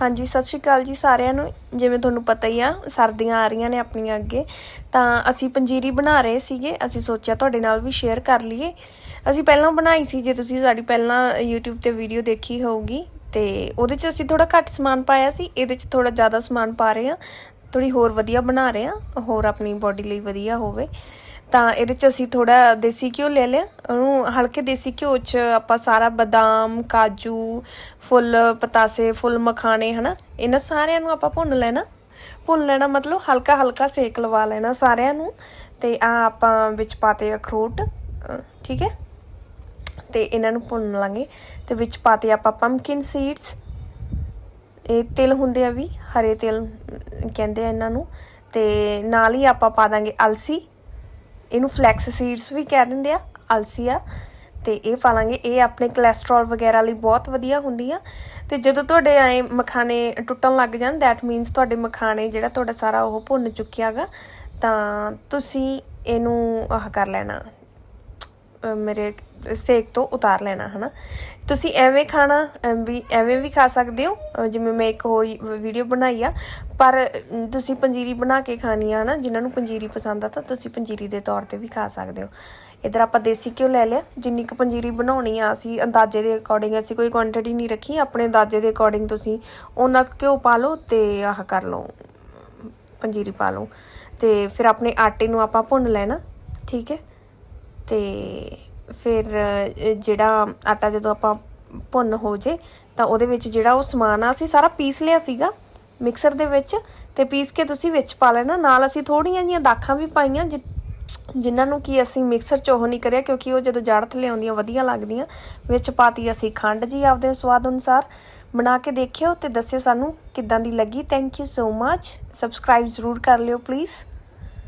ਹਾਂਜੀ, ਸਤਿ ਸ਼੍ਰੀ ਅਕਾਲ ਜੀ ਸਾਰਿਆਂ ਨੂੰ। ਜਿਵੇਂ ਤੁਹਾਨੂੰ ਪਤਾ ਹੀ ਆ, ਸਰਦੀਆਂ ਆ ਰਹੀਆਂ ਨੇ ਆਪਣੀਆਂ ਅੱਗੇ। ਤਾਂ ਅਸੀਂ ਪੰਜੀਰੀ ਬਣਾ ਰਹੇ ਸੀਗੇ। ਅਸੀਂ ਸੋਚਿਆ ਤੁਹਾਡੇ ਨਾਲ ਵੀ ਸ਼ੇਅਰ ਕਰ ਲਈਏ। ਅਸੀਂ ਪਹਿਲਾਂ ਬਣਾਈ ਸੀ, ਜੇ ਤੁਸੀਂ ਸਾਡੀ ਪਹਿਲਾਂ YouTube ਤੇ ਵੀਡੀਓ ਦੇਖੀ ਹੋਊਗੀ। ਤੇ ਉਹਦੇ 'ਚ ਅਸੀਂ ਥੋੜਾ ਘੱਟ ਸਮਾਨ ਪਾਇਆ ਸੀ। ਇਹਦੇ 'ਚ ਥੋੜਾ ਜ਼ਿਆਦਾ ਸਮਾਨ ਪਾ ਰਹੇ ਆ ਥੋੜੀ ਹੋਰ ਵਧੀਆ ਬਣਾ ਰਹੇ ਆ ਹੋਰ ਆਪਣੀ ਬੋਡੀ ਲਈ ਵਧੀਆ ਹੋਵੇ। ਤਾਂ ਇਹਦੇ ਚ ਅਸੀਂ ਥੋੜਾ ਦੇਸੀ ਘਿਓ ਲੈ ਲਿਆ। ਉਹਨੂੰ ਹਲਕੇ ਦੇਸੀ ਘਿਓ ਚ ਆਪਾਂ ਸਾਰਾ ਬਦਾਮ, ਕਾਜੂ, ਫੁੱਲ, ਪਤਾਸੇ, ਫੁੱਲ ਮਖਾਣੇ, ਹਨਾ, ਇਹਨਾਂ ਸਾਰਿਆਂ ਨੂੰ ਆਪਾਂ ਭੁੰਨ ਲੈਣਾ। ਭੁੰਨ ਲੈਣਾ ਮਤਲਬ ਹਲਕਾ ਹਲਕਾ ਸੇਕ ਲਵਾ ਲੈਣਾ ਸਾਰਿਆਂ ਨੂੰ। ਤੇ ਆ ਆਪਾਂ ਵਿੱਚ ਪਾਤੇ ਅਖਰੋਟ ਠੀਕ ਹੈ? ਤੇ ਇਹਨਾਂ ਨੂੰ ਭੁੰਨ ਲਾਂਗੇ। ਤੇ ਵਿੱਚ ਪਾਤੇ ਆਪਾਂ ਪੰਪਕਿਨ ਸੀਡਸ ਇਹ ਤਿਲ ਹੁੰਦੇ ਆ ਵੀ, ਹਰੇ ਤਿਲ ਕਹਿੰਦੇ ਆ ਇਹਨਾਂ ਨੂੰ। ਤੇ ਨਾਲ ਹੀ ਆਪਾਂ ਪਾ ਦਾਂਗੇ ਅਲਸੀ। ਇਹਨੂੰ ਫਲੈਕਸ ਸੀਡਸ ਵੀ ਕਹਿ ਦਿੰਦੇ ਆ ਅਲਸੀਆ ਆ, ਤੇ ਇਹ ਪਾ ਲਾਂਗੇ ਇਹ ਆਪਣੇ ਕੋਲੇਸਟ੍ਰੋਲ ਵਗੈਰਾ ਲਈ ਬਹੁਤ ਵਧੀਆ ਹੁੰਦੀ ਆ। ਤੇ ਜਦੋਂ ਤੁਹਾਡੇ ਐ ਮਖਾਣੇ ਟੁੱਟਣ ਲੱਗ ਜਾਣ ਥੈਟ ਮੀਨਸ ਤੁਹਾਡੇ ਮਖਾਣੇ ਜਿਹੜਾ ਤੁਹਾਡਾ ਸਾਰਾ ਉਹ ਭੁੰਨ ਚੁੱਕਿਆਗਾ ਤਾਂ ਤੁਸੀਂ ਇਹਨੂੰ ਆਹ ਕਰ ਲੈਣਾ। ਮੇਰੇ ਸੇਕ ਤੋਂ ਉਤਾਰ ਲੈਣਾ, ਹਨਾ? ਤੁਸੀਂ ਐਵੇਂ ਖਾਣਾ ਵੀ ਐਵੇਂ ਵੀ ਖਾ ਸਕਦੇ ਹੋ ਜਿਵੇਂ ਮੈਂ ਇੱਕ ਹੋਰ ਵੀਡੀਓ ਬਣਾਈ ਆ, ਪਰ ਤੁਸੀਂ ਪੰਜੀਰੀ ਬਣਾ ਕੇ ਖਾਣੀ ਆ ਨਾ ਜਿਨ੍ਹਾਂ ਨੂੰ ਪੰਜੀਰੀ ਪਸੰਦ ਆ, ਤਾਂ ਤੁਸੀਂ ਪੰਜੀਰੀ ਦੇ ਤੌਰ ਤੇ ਵੀ ਖਾ ਸਕਦੇ ਹੋ। ਇਧਰ ਆਪਾਂ ਦੇਸੀ ਘਿਓ ਲੈ ਲਿਆ, ਜਿੰਨੀ ਕੁ ਪੰਜੀਰੀ ਬਣਾਉਣੀ ਆ, ਅਸੀਂ ਅੰਦਾਜ਼ੇ ਦੇ ਅਕੋਰਡਿੰਗ ਅਸੀਂ ਕੋਈ ਕੁਆਂਟੀਟੀ ਨਹੀਂ ਰੱਖੀ, ਆਪਣੇ ਅੰਦਾਜ਼ੇ ਦੇ ਅਕੋਰਡਿੰਗ ਤੁਸੀਂ ਉਹਨਾਂ ਕੁ ਘਿਓ ਪਾ ਲਓ ਤੇ ਆਹ ਕਰ ਲਓ, ਪੰਜੀਰੀ ਪਾ ਲਓ। ਤੇ ਫਿਰ ਆਪਣੇ ਆਟੇ ਨੂੰ ਆਪਾਂ ਭੁੰਨ ਲੈਣਾ, ਠੀਕ ਹੈ? ਤੇ ਫਿਰ ਜਿਹੜਾ ਆਟਾ ਜਦੋਂ ਆਪਾਂ ਭੁੰਨ ਹੋ ਜੇ, ਤਾਂ ਉਹਦੇ ਵਿੱਚ ਜਿਹੜਾ ਉਹ ਸਮਾਨ ਆ, ਅਸੀਂ ਸਾਰਾ ਪੀਸ ਲਿਆ ਸੀਗਾ ਮਿਕਸਰ ਦੇ ਵਿੱਚ ਤੇ ਪੀਸ ਕੇ ਤੁਸੀਂ ਵਿੱਚ ਪਾ ਲੈਣਾ। ਨਾਲ ਅਸੀਂ ਥੋੜੀਆਂ ਜੀਆਂ ਦਾਖਾਂ ਵੀ ਪਾਈਆਂ ਜਿ- ਜਿਨ੍ਹਾਂ ਨੂੰ ਕੀ ਅਸੀਂ ਮਿਕਸਰ ਚ ਉਹ ਨਹੀਂ ਕਰਿਆ ਕਿਉਂਕਿ ਉਹ ਜਦੋਂ ਜੜ ਥੱਲੇ ਆਉਂਦੀਆਂ ਵਧੀਆ ਲੱਗਦੀਆਂ। ਵਿੱਚ ਪਾਤੀ ਅਸੀਂ ਖੰਡ ਜੀ ਆਪਦੇ ਸਵਾਦ ਅਨੁਸਾਰ। ਬਣਾ ਕੇ ਦੇਖਿਓ ਤੇ ਦੱਸਿਓ ਸਾਨੂੰ ਕਿੱਦਾਂ ਦੀ ਲੱਗੀ। Thank you so much subscribe ਜ਼ਰੂਰ ਕਰ ਲਿਓ ਪਲੀਜ਼